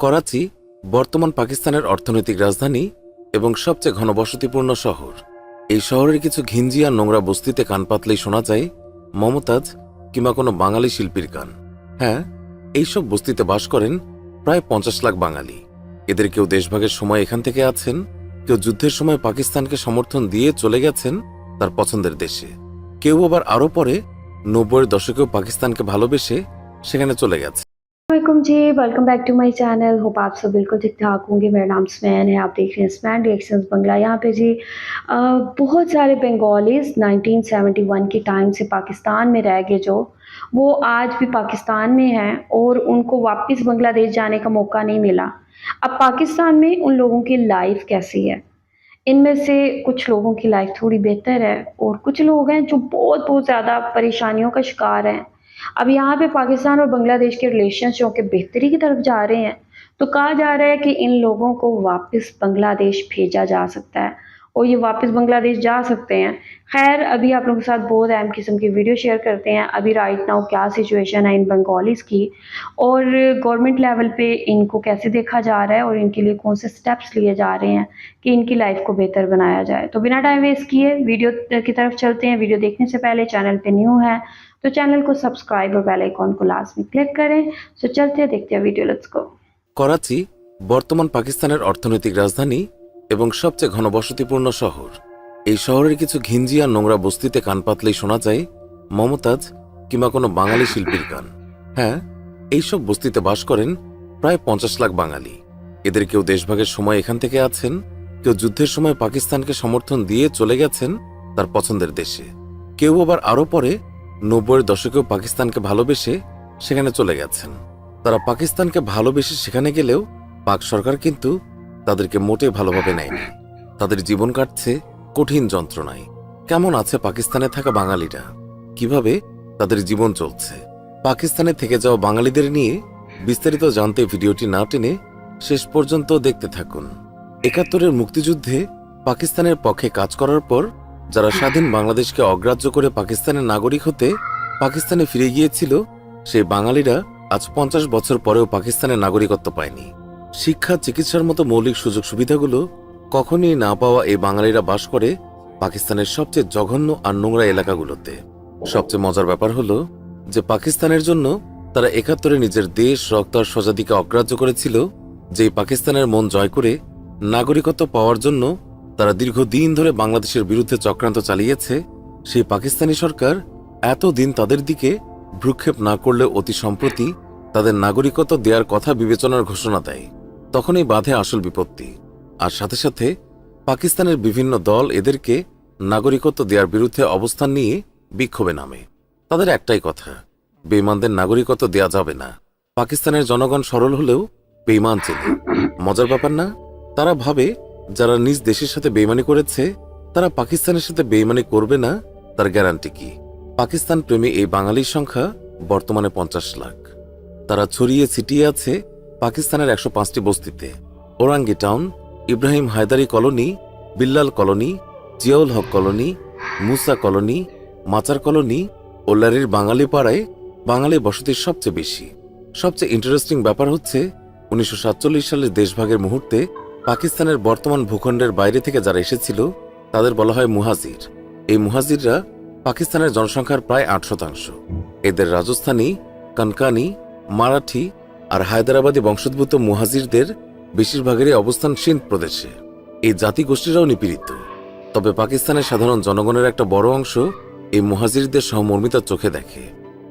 করাচি বর্তমান পাকিস্তানের অর্থনৈতিক রাজধানী এবং সবচেয়ে ঘনবসতিপূর্ণ শহর। এই শহরের কিছু ঘিঞ্জি আর নোংরা বস্তিতে কান পাতলেই শোনা যায়, মমতাজ কিংবা কোনো বাঙালি শিল্পীর গান হ্যাঁ এইসব বস্তিতে বাস করেন প্রায় পঞ্চাশ লাখ বাঙালি। এদের কেউ দেশভাগের সময় এখান থেকে আছেন, কেউ যুদ্ধের সময় পাকিস্তানকে সমর্থন দিয়ে চলে গেছেন তার পছন্দের দেশে। কেউ আবার আরও পরে নব্বইয়ের দশকেও পাকিস্তানকে ভালোবেসে সেখানে চলে গেছে। वालेकुम जी welcome back to my channel hope आप सब बिल्कुल ठीक ठाक होंगे। मेरा नाम स्मैन है आप देख रहे हैं स्मैन रिएक्शंस बंगला यहाँ पे जी अ, बहुत सारे बंगालीज 1971 के टाइम से पाकिस्तान में रह गए जो वो आज भी पाकिस्तान में हैं और उनको वापस बांग्लादेश जाने का मौका नहीं मिला। अब पाकिस्तान में उन लोगों की लाइफ कैसी है? इनमें से कुछ लोगों की लाइफ थोड़ी बेहतर है और कुछ लोग हैं जो बहुत बहुत ज़्यादा परेशानियों का शिकार हैं। अब यहाँ पे पाकिस्तान और बांग्लादेश के रिलेशन जो कि बेहतरी की तरफ़ जा रहे हैं तो कहा जा रहा है कि इन लोगों को वापस बांग्लादेश भेजा जा सकता है। और ये वापस बांग्लादेश जा सकते हैं खैर अभी आप लोगों के साथ बहुत अहम किस्म की वीडियो शेयर करते हैं अभी राइट नाउ क्या सिचुएशन है इन बंगालीज़ की और गवर्नमेंट लेवल पे इनको कैसे देखा जा रहा है और इनके लिए कौन से स्टेप्स लिए जा रहे हैं कि इनकी लाइफ को बेहतर बनाया जाए तो बिना टाइम वेस्ट किए वीडियो की तरफ चलते हैं वीडियो देखने से पहले चैनल पे न्यू है तो चैनल को सब्सक्राइब और बेल आइकॉन को लाजमी क्लिक करें सो चलते हैं देखते हैं वीडियो लेट्स गो করাচি বর্তমান পাকিস্তানের অর্থনৈতিক রাজধানী এবং সবচেয়ে ঘনবসতিপূর্ণ শহর। এই শহরের কিছু ঘিঞ্জি আর নোংরা বস্তিতে কান পাতলেই শোনা যায়, মমতাজ কিংবা কোনো বাঙালি শিল্পীর গান। হ্যাঁ এইসব বস্তিতে বাস করেন প্রায় পঞ্চাশ লাখ বাঙালি। এদের কেউ দেশভাগের সময় এখান থেকে আছেন, কেউ যুদ্ধের সময় পাকিস্তানকে সমর্থন দিয়ে চলে গেছেন তার পছন্দের দেশে। কেউ আবার আরও পরে নব্বইয়ের দশকেও পাকিস্তানকে ভালোবেসে সেখানে চলে গেছেন। তারা পাকিস্তানকে ভালোবেসে সেখানে গেলেও পাক সরকার কিন্তু তাদেরকে মোটে ভালোভাবে নেয়নি তাদের জীবন কাটছে কঠিন যন্ত্রণায়। কেমন আছে পাকিস্তানে থাকা বাঙালিরা? কীভাবে তাদের জীবন চলছে? পাকিস্তানে থেকে যাওয়া বাঙালিদের নিয়ে বিস্তারিত জানতে ভিডিওটি না টেনে শেষ পর্যন্ত দেখতে থাকুন। একাত্তরের মুক্তিযুদ্ধে পাকিস্তানের পক্ষে কাজ করার পর যারা স্বাধীন বাংলাদেশকে অগ্রাহ্য করে পাকিস্তানের নাগরিক হতে পাকিস্তানে ফিরে গিয়েছিল, সেই বাঙালিরা আজ পঞ্চাশ বছর পরেও পাকিস্তানের নাগরিকত্ব পায়নি। শিক্ষা, চিকিৎসার মতো মৌলিক সুযোগ সুবিধাগুলো কখনই না পাওয়া এই বাঙালিরা বাস করে পাকিস্তানের সবচেয়ে জঘন্য আর নোংরা এলাকাগুলোতে। সবচেয়ে মজার ব্যাপার হলো যে পাকিস্তানের জন্য তারা একাত্তরে নিজের দেশ, রক্ত আর স্বজাতিকে অগ্রাহ্য করেছিল যে পাকিস্তানের মন জয় করে নাগরিকত্ব পাওয়ার জন্য তারা দীর্ঘদিন ধরে বাংলাদেশের বিরুদ্ধে চক্রান্ত চালিয়েছে। সেই পাকিস্তানি সরকার এতদিন তাদের দিকে ভ্রুক্ষেপ না করলে অতি সম্প্রতি তাদের নাগরিকত্ব দেওয়ার কথা বিবেচনার ঘোষণা দেয়। তখনই বাধে আসল বিপত্তি। আর সাথে সাথে পাকিস্তানের বিভিন্ন দল এদেরকে নাগরিকত্ব দেওয়ার বিরুদ্ধে অবস্থান নিয়ে বিক্ষোভে নামে। তাদের একটাই কথা বেইমানদের নাগরিকত্ব দেয়া যাবে না। পাকিস্তানের জনগণ সরল হলেও বেইমান চেনে। মজার ব্যাপার না, তারা ভাবে যারা নিজ দেশের সাথে বেইমানি করেছে, তারা পাকিস্তানের সাথে বেইমানি করবে না, তার গ্যারান্টি কি? পাকিস্তান প্রেমী এই বাঙালির সংখ্যা বর্তমানে পঞ্চাশ লাখ। তারা ছড়িয়ে ছিটিয়ে আছে পাকিস্তানের একশো পাঁচটি বস্তিতে। Orangi town, Ibrahim Haidari colony, Billal colony, Ziaul Haq colony, Musa colony, Machar colony ও লারির বাঙালি পাড়ায় বাঙালি বসতির সবচেয়ে বেশি। সবচেয়ে ইন্টারেস্টিং ব্যাপার হচ্ছে, উনিশশো সাতচল্লিশ সালের দেশভাগের মুহূর্তে পাকিস্তানের বর্তমান ভূখণ্ডের বাইরে থেকে যারা এসেছিল, তাদের বলা হয় মুহাজির। এই মুহাজিররা পাকিস্তানের জনসংখ্যার প্রায় আট শতাংশ। এদের রাজস্থানী, কনকানি, মারাঠি আর হায়দ্রাবাদী বংশোদ্ভূত মুহাজিরদের বেশিরভাগেরই অবস্থান সিন্ধ প্রদেশে। এই জাতিগোষ্ঠীরাও নিপীড়িত। তবে পাকিস্তানের সাধারণ জনগণের একটা বড় অংশ এই মুহাজিরদের সহমর্মিতার চোখে দেখে।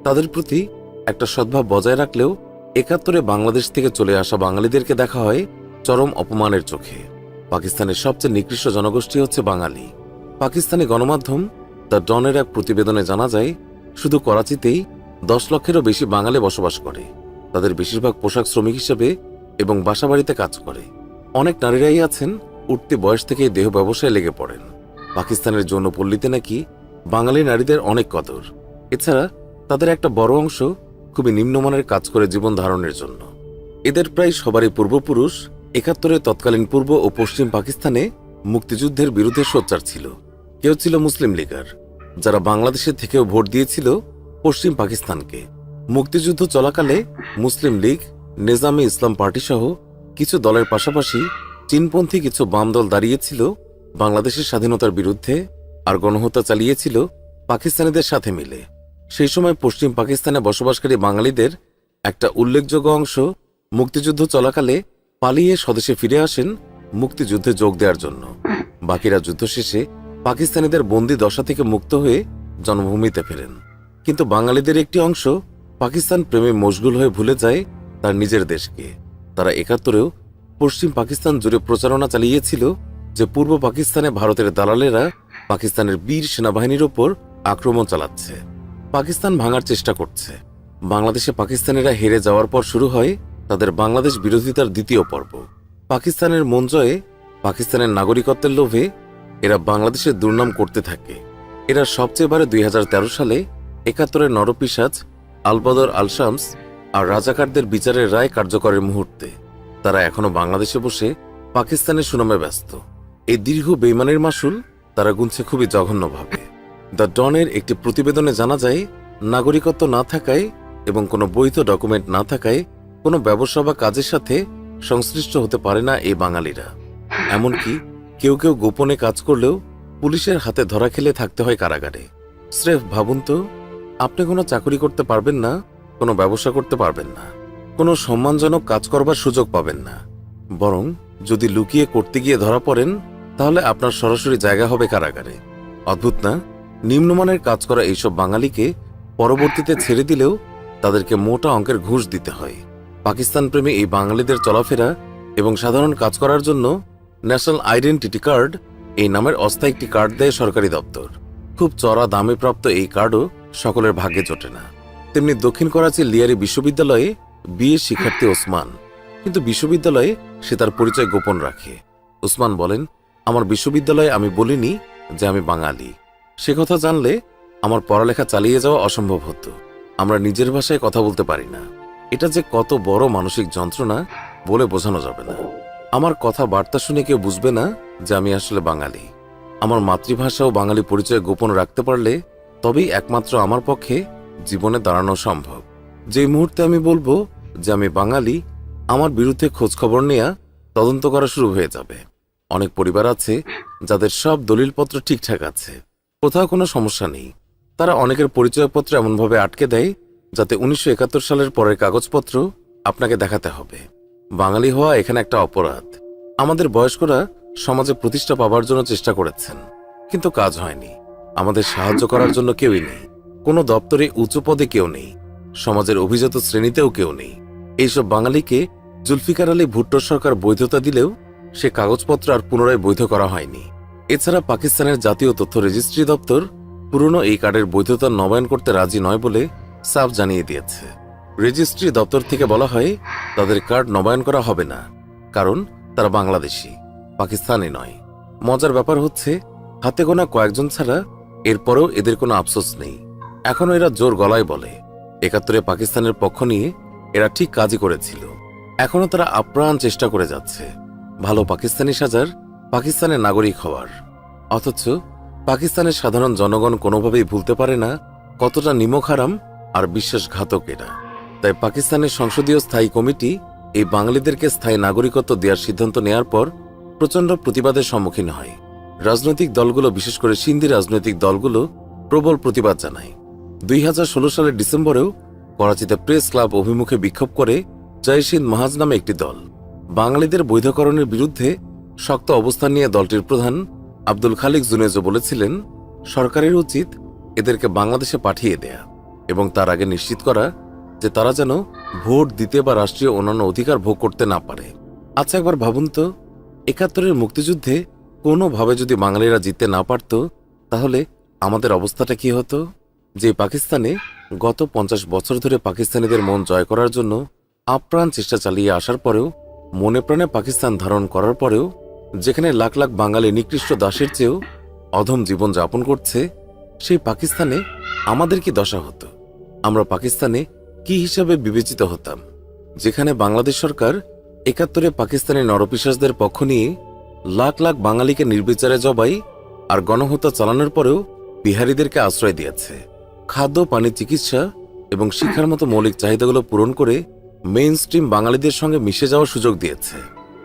তাদের প্রতি একটা সদ্ভাব বজায় রাখলেও একাত্তরে বাংলাদেশ থেকে চলে আসা বাঙালিদেরকে দেখা হয় চরম অপমানের চোখে। পাকিস্তানের সবচেয়ে নিকৃষ্ট জনগোষ্ঠী হচ্ছে বাঙালি। পাকিস্তানি গণমাধ্যম দ্য ডনের এক প্রতিবেদনে জানা যায়, শুধু করাচিতেই দশ লক্ষেরও বেশি বাঙালি বসবাস করে। তাদের বেশিরভাগ পোশাক শ্রমিক হিসেবে এবং বাসাবাড়িতে কাজ করে। অনেক নারীরাই আছেন, উঠতে বয়স থেকেই দেহ ব্যবসায় লেগে পড়েন। পাকিস্তানের যৌনপল্লীতে নাকি বাঙালি নারীদের অনেক কদর। এছাড়া তাদের একটা বড় অংশ খুবই নিম্নমানের কাজ করে জীবন ধারণের জন্য। এদের প্রায় সবারই পূর্বপুরুষ, একাত্তরে তৎকালীন পূর্ব ও পশ্চিম পাকিস্তানে মুক্তিযুদ্ধের বিরুদ্ধে সোচ্চার ছিল। কেউ ছিল মুসলিম লীগার, যারা বাংলাদেশের থেকেও ভোট দিয়েছিল পশ্চিম পাকিস্তানকে। মুক্তিযুদ্ধ চলাকালে মুসলিম লীগ, নেজামে ইসলাম পার্টি সহ কিছু দলের পাশাপাশি চীনপন্থী কিছু বাম দল দাঁড়িয়েছিল বাংলাদেশের স্বাধীনতার বিরুদ্ধে আর গণহত্যা চালিয়েছিল পাকিস্তানিদের সাথে মিলে। সেই সময় পশ্চিম পাকিস্তানে বসবাসকারী বাঙালিদের একটা উল্লেখযোগ্য অংশ মুক্তিযুদ্ধ চলাকালে পালিয়ে স্বদেশে ফিরে আসেন মুক্তিযুদ্ধে যোগ দেওয়ার জন্য। বাকিরা যুদ্ধ শেষে পাকিস্তানিদের বন্দি দশা থেকে মুক্ত হয়ে জন্মভূমিতে ফেরেন। কিন্তু বাঙালিদের একটি অংশ পাকিস্তান প্রেমে মশগুল হয়ে ভুলে যায় তার নিজের দেশকে। তারা একাত্তরেও পশ্চিম পাকিস্তান জুড়ে প্রচারণা চালিয়েছিল যে পূর্ব পাকিস্তানে ভারতের দালালেরা পাকিস্তানের বীর সেনাবাহিনীর ওপর আক্রমণ চালাচ্ছে। পাকিস্তান ভাঙার চেষ্টা করছে। বাংলাদেশে পাকিস্তানিরা হেরে যাওয়ার পর শুরু হয় তাদের বাংলাদেশ বিরোধিতার দ্বিতীয় পর্ব। পাকিস্তানের মন জয়ে পাকিস্তানের নাগরিকত্বের লোভে এরা বাংলাদেশের দুর্নাম করতে থাকে। এরা সবচেয়ে বারে দুই হাজার তেরো সালে একাত্তরের নরপিসাজ আলবদর আলশামস আর রাজাকারদের বিচারের রায় কার্যকরের মুহূর্তে। তারা এখনও বাংলাদেশে বসে পাকিস্তানের সুনামে ব্যস্ত। এই দীর্ঘ বেইমানের মাসুল তারা গুনছে খুবই জঘন্যভাবে। দ্য ডনের একটি প্রতিবেদনে জানা যায়, নাগরিকত্ব না থাকায় এবং কোনো বৈধ ডকুমেন্ট না থাকায় কোনো ব্যবসা বা কাজের সাথে সংশ্লিষ্ট হতে পারে না এই বাঙালিরা। এমনকি কেউ কেউ গোপনে কাজ করলেও পুলিশের হাতে ধরা খেলে থাকতে হয় কারাগারে। স্রেফ ভাবুন তো আপনি কোনো চাকরি করতে পারবেন না, কোনো ব্যবসা করতে পারবেন না, কোনো সম্মানজনক কাজ করবার সুযোগ পাবেন না। বরং যদি লুকিয়ে করতে গিয়ে ধরা পড়েন, তাহলে আপনার সরাসরি জায়গা হবে কারাগারে। অদ্ভুত না? নিম্নমানের কাজ করা এইসব বাঙালিকে পরবর্তীতে ছেড়ে দিলেও তাদেরকে মোটা অঙ্কের ঘুষ দিতে হয়। পাকিস্তান প্রেমী এই বাঙালিদের চলাফেরা এবং সাধারণ কাজ করার জন্য ন্যাশনাল আইডেন্টিটি কার্ড, এই নামের অস্থায়ী একটি কার্ড দেয় সরকারি দপ্তর। খুব চড়া দামে প্রাপ্ত এই কার্ডও সকলের ভাগ্যে জোটে না। তেমনি দক্ষিণ করাচির লিয়ারি বিশ্ববিদ্যালয়ে বিএ শিক্ষার্থী ওসমান। কিন্তু বিশ্ববিদ্যালয়ে সে তার পরিচয় গোপন রাখে। ওসমান বলেন, আমার বিশ্ববিদ্যালয়ে আমি বলিনি যে আমি বাঙালি। সে কথা জানলে আমার পড়ালেখা চালিয়ে যাওয়া অসম্ভব হতো। আমরা নিজের ভাষায় কথা বলতে পারি না। এটা যে কত বড় মানসিক যন্ত্রণা বলে বোঝানো যাবে না। আমার কথা বার্তা শুনে কেউ বুঝবে না যে আমি আসলে বাঙালি। আমার মাতৃভাষা ও বাঙালি পরিচয় গোপন রাখতে পারলে তবেই একমাত্র আমার পক্ষে জীবনে দাঁড়ানো সম্ভব। যেই মুহূর্তে আমি বলব যে আমি বাঙালি, আমার বিরুদ্ধে খোঁজখবর নেয়া তদন্ত করা শুরু হয়ে যাবে। অনেক পরিবার আছে যাদের সব দলিলপত্র ঠিকঠাক আছে। কোথাও কোনো সমস্যা নেই। তারা অনেকের পরিচয়পত্র এমনভাবে আটকে দেয় যাতে উনিশশো একাত্তর সালের পরের কাগজপত্র আপনাকে দেখাতে হবে। বাঙালি হওয়া এখানে একটা অপরাধ। আমাদের বয়স্করা সমাজে প্রতিষ্ঠা পাবার জন্য চেষ্টা করেছেন, কিন্তু কাজ হয়নি। আমাদের সাহায্য করার জন্য কেউই নেই। কোনো দপ্তরে উঁচু পদে কেউ নেই। সমাজের অভিজাত শ্রেণীতেও কেউ নেই। এইসব বাঙালিকে জুলফিকার আলী ভুট্টো সরকার বৈধতা দিলেও সে কাগজপত্র আর পুনরায় বৈধ করা হয়নি। এছাড়া পাকিস্তানের জাতীয় তথ্য রেজিস্ট্রি দপ্তর পুরনো এই কার্ডের বৈধতা নবায়ন করতে রাজি নয় বলে সাফ জানিয়ে দিয়েছে। রেজিস্ট্রি দপ্তর থেকে বলা হয়, তাদের কার্ড নবায়ন করা হবে না, কারণ তারা বাংলাদেশি, পাকিস্তানি নয়। মজার ব্যাপার হচ্ছে, হাতে গোনা কয়েকজন ছাড়া এরপরেও এদের কোনো আফসোস নেই। এখনও এরা জোর গলায় বলে। একাত্তরে পাকিস্তানের পক্ষ নিয়ে এরা ঠিক কাজই করেছিল। এখনও তারা আপ্রাণ চেষ্টা করে যাচ্ছে। ভালো পাকিস্তানি সাজার পাকিস্তানের নাগরিক হওয়ার। অথচ পাকিস্তানের সাধারণ জনগণ কোনোভাবেই ভুলতে পারে না কতটা নিমক হারাম আর বিশ্বাসঘাতক এরা। তাই পাকিস্তানের সংসদীয় স্থায়ী কমিটি এই বাঙালিদেরকে স্থায়ী নাগরিকত্ব দেওয়ার সিদ্ধান্ত নেয়ার পর প্রচণ্ড প্রতিবাদের সম্মুখীন হয়। রাজনৈতিক দলগুলো, বিশেষ করে সিন্ধি রাজনৈতিক দলগুলো, প্রবল প্রতিবাদ জানায়। দুই হাজার ষোলো সালের ডিসেম্বরেও করাচিতে প্রেস ক্লাব অভিমুখে বিক্ষোভ করে জয়সিন মাহাজ নামে একটি দল। বাঙালিদের বৈধকরণের বিরুদ্ধে শক্ত অবস্থান নিয়ে দলটির প্রধান আব্দুল খালিক জুনেজো বলেছিলেন, সরকারের উচিত এদেরকে বাংলাদেশে পাঠিয়ে দেয়া এবং তার আগে নিশ্চিত করা যে তারা যেন ভোট দিতে বা রাষ্ট্রীয় অন্যান্য অধিকার ভোগ করতে না পারে। আচ্ছা একবার ভাবুন তো, একাত্তরের মুক্তিযুদ্ধে কোনোভাবে যদি বাঙালিরা জিততে না পারত, তাহলে আমাদের অবস্থাটা কি হতো? যে পাকিস্তানে গত পঞ্চাশ বছর ধরে পাকিস্তানিদের মন জয় করার জন্য আপ্রাণ চেষ্টা চালিয়ে আসার পরেও, মনে প্রাণে পাকিস্তান ধারণ করার পরেও, যেখানে লাখ লাখ বাঙালি নিকৃষ্ট দাসের চেয়েও অধম জীবন যাপন করছে, সেই পাকিস্তানে আমাদের কি দশা হতো? আমরা পাকিস্তানে কি হিসাবে বিবেচিত হতাম? যেখানে বাংলাদেশ সরকার একাত্তরে পাকিস্তানের নরপিসাসদের পক্ষ নিয়ে লাখ লাখ বাঙালিকে নির্বিচারে জবাই আর গণহত্যা চালানোর পরেও বিহারীদেরকে আশ্রয় দিয়েছে। খাদ্য, পানি, চিকিৎসা এবং শিক্ষার মতো মৌলিক চাহিদাগুলো পূরণ করে মেইন স্ট্রিম বাঙালিদের সঙ্গে মিশে যাওয়ার সুযোগ দিয়েছে।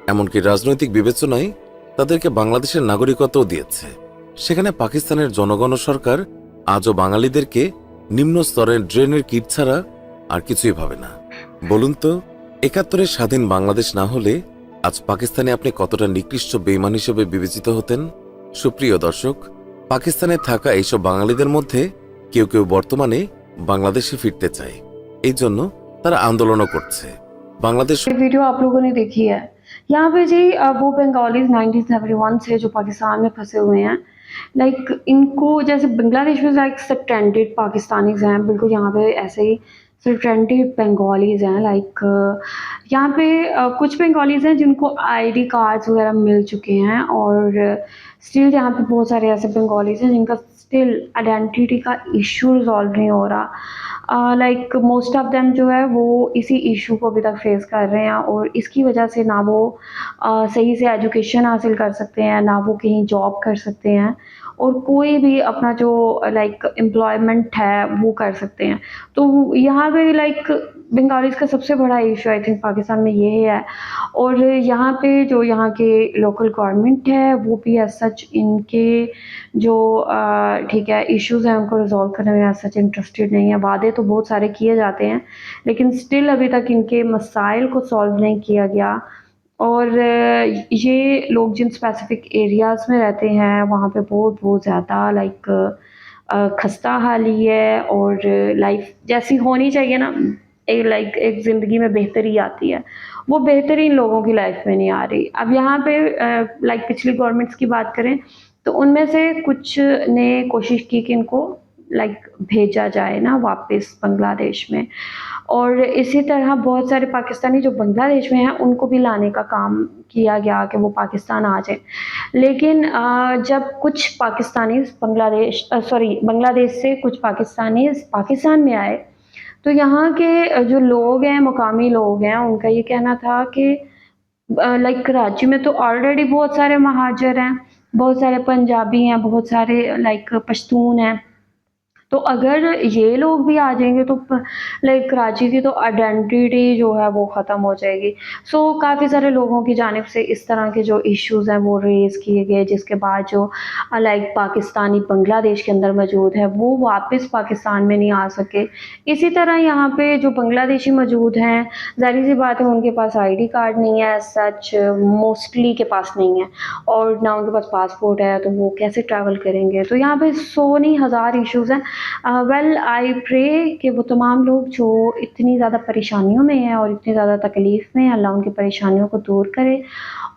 এমনকি রাজনৈতিক বিবেচনায় তাদেরকে বাংলাদেশের নাগরিকত্বও দিয়েছে। সেখানে পাকিস্তানের জনগণ সরকার আজও বাঙালিদেরকে নিম্ন স্তরের ড্রেনের কিট ছাড়া আর কিছুই ভাবে না। বলুন তো, একাত্তরের স্বাধীন বাংলাদেশ না হলে আজ পাকিস্তানে আপনি কতটা নিকৃষ্ট বেইমান হিসেবে বিবেচিত হতেন সুপ্রিয় দর্শক পাকিস্তানে থাকা এইসব বাঙালিদের মধ্যে কেউ কেউ বর্তমানে বাংলাদেশে ফিরতে চায় এই জন্য তারা আন্দোলনও করছে বাংলাদেশ ये वीडियो आप लोगों ने देखी है यहाँ पे जी अ, वो बंगालीज 1971 से जो पाकिस्तान में फंसे हुए हैं लाइक इनको जैसे बांग्लादेश में लाइक स्ट्रेंडेड पाकिस्तानीज हैं बिल्कुल यहाँ पे ऐसे ही स्ट्रेंडेड बंगालीज हैं लाइक यहाँ पे कुछ बंगालीज हैं जिनको आईडी कार्ड्स वगैरह मिल चुके हैं और स्टिल यहाँ पे बहुत सारे ऐसे बंगालीज हैं जिनका स्टिल आइडेंटिटी का इशू रिजॉल्व नहीं हो रहा। लाइक मोस्ट ऑफ़ देम जो है वो इसी इशू को अभी तक फेस कर रहे हैं और इसकी वजह से ना वो अ, सही से एजुकेशन हासिल कर सकते हैं ना वो कहीं जॉब कर सकते हैं और कोई भी अपना जो लाइक एम्प्लॉयमेंट है वो कर सकते हैं। तो यहाँ पे लाइक बंगालीज का सबसे बड़ा इशू आई थिंक पाकिस्तान में ये है और यहाँ पे जो यहाँ के लोकल गवर्नमेंट है, वो भी एज सच इनके जो ठीक है इश्यूज़ हैं, उनको रिजॉल्व करने में एज सच इंटरेस्टेड नहीं है। वादे तो बहुत सारे किए जाते हैं, लेकिन स्टिल अभी तक इनके मसाइल को सॉल्व नहीं किया गया। और ये लोग जिन स्पेसिफिक एरियाज़ में रहते हैं, वहाँ पे बहुत बहुत ज़्यादा लाइक खस्ता हाली है, और लाइफ जैसी होनी चाहिए ना। एक लाइक एक ज़िंदगी में बेहतरी आती है। वो बेहतरी इन लोगों की लाइफ में नहीं आ रही। अब यहाँ पे लाइक पिछली गवर्नमेंट्स की बात करें तो उनमें से कुछ ने कोशिश की कि इनको लाइक भेजा जाए ना वापस बांग्लादेश में। और इसी तरह बहुत सारे पाकिस्तानी जो बांग्लादेश में हैं, उनको भी लाने का काम किया गया कि वो पाकिस्तान आ जाए। लेकिन जब कुछ पाकिस्तानी बांग्लादेश सॉरी बांग्लादेश से कुछ पाकिस्तानी पाकिस्तान में आए तो यहाँ के जो लोग हैं, मुकामी लोग हैं, उनका ये कहना था कि लाइक कराची में तो ऑलरेडी बहुत सारे महाजर हैं, बहुत सारे पंजाबी हैं, बहुत सारे लाइक पश्तून हैं। तो अगर ये लोग भी आ जाएँगे तो लाइक कराची की तो आइडेंटिटी जो है वो ख़त्म हो जाएगी। सो so, काफ़ी सारे लोगों की जानब से इस तरह के जो इश्यूज़ हैं वो रेज़ किए गए जिसके बाद जो लाइक पाकिस्तानी बांग्लादेश के अंदर मौजूद है वो वापस पाकिस्तान में नहीं आ सके। इसी तरह यहाँ पे जो बांग्लादेशी मौजूद हैं ज़ाहिर सी बात है उनके पास आईडी कार्ड नहीं है सच मोस्टली के पास नहीं है। और ना उनके पास पासपोर्ट है तो वो कैसे ट्रैवल करेंगे? तो यहाँ पे सौ नहीं हज़ार इश्यूज़ हैं। वेल आई प्रे कि वो तमाम लोग जो इतनी ज़्यादा परेशानियों में हैं और इतनी ज़्यादा तकलीफ़ में हैं, अल्लाह उनकी परेशानियों को दूर करे।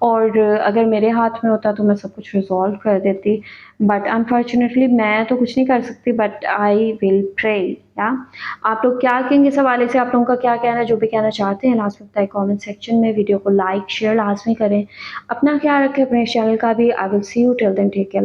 और अगर मेरे हाथ में होता तो मैं सब कुछ रिजॉल्व कर देती। बट अनफॉर्चुनेटली मैं तो कुछ नहीं कर सकती बट आई विल प्रे या? आप लोग क्या कहेंगे इस हवाले से? आप लोगों का क्या कहना है? जो भी कहना चाहते हैं लास्ट में बताए कमेंट सेक्शन में वीडियो को लाइक शेयर लाजमी करें। अपना ख्याल रखें अपने चैनल का भी। I will see you till then take care